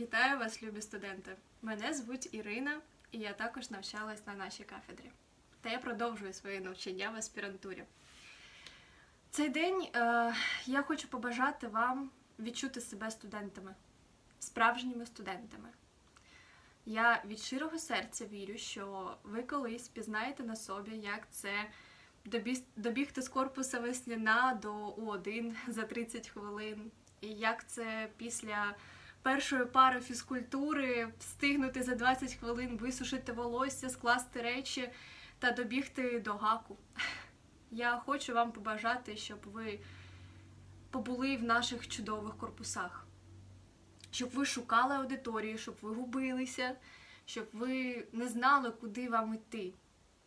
Вітаю вас, любі студенти! Мене звуть Ірина, і я також навчалась на нашій кафедрі. Та я продовжую своє навчання в аспірантурі. Цей день е, я хочу побажати вам відчути себе студентами, справжніми студентами. Я від щирого серця вірю, що ви колись пізнаєте на собі, як це добігти з корпуса весняна до У1 за 30 хвилин, і як це після першої пари фізкультури встигнути за 20 хвилин висушити волосся, скласти речі та добігти до гаку. Я хочу вам побажати, щоб ви побули в наших чудових корпусах, щоб ви шукали аудиторію, щоб ви губилися, щоб ви не знали, куди вам йти,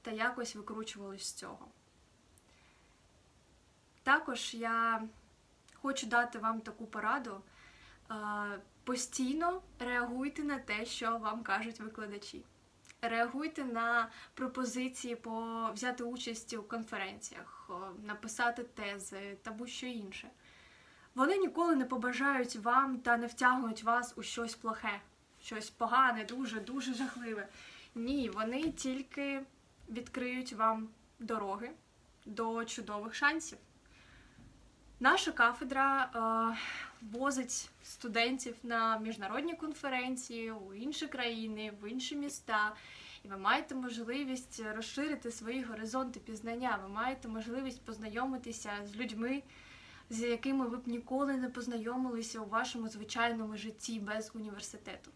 та якось викручувались з цього. Також я хочу дати вам таку пораду. Постійно реагуйте на те, що вам кажуть викладачі. Реагуйте на пропозиції по взяти участь у конференціях, написати тези та будь-що інше. Вони ніколи не побажають вам та не втягнуть вас у щось плохе, щось погане, дуже, дуже жахливе. Ні, вони тільки відкриють вам дороги до чудових шансів. Наша кафедра е, возить студентів на міжнародні конференції у інші країни, в інші міста. І ви маєте можливість розширити свої горизонти пізнання. Ви маєте можливість познайомитися з людьми, з якими ви б ніколи не познайомилися у вашому звичайному житті без університету.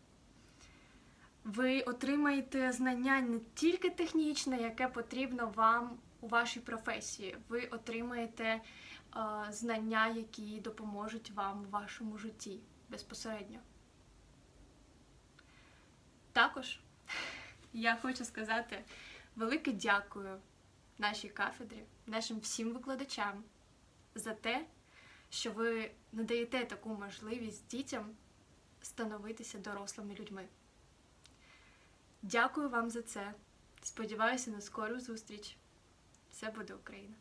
Ви отримаєте знання не тільки технічне, яке потрібно вам у вашій професії. Ви отримаєте е, знання, які допоможуть вам у вашому житті безпосередньо. Також я хочу сказати велике дякую нашій кафедрі, нашим всім викладачам за те, що ви надаєте таку можливість дітям становитися дорослими людьми. Дякую вам за це. Сподіваюся на скору зустріч. Все буде Україна!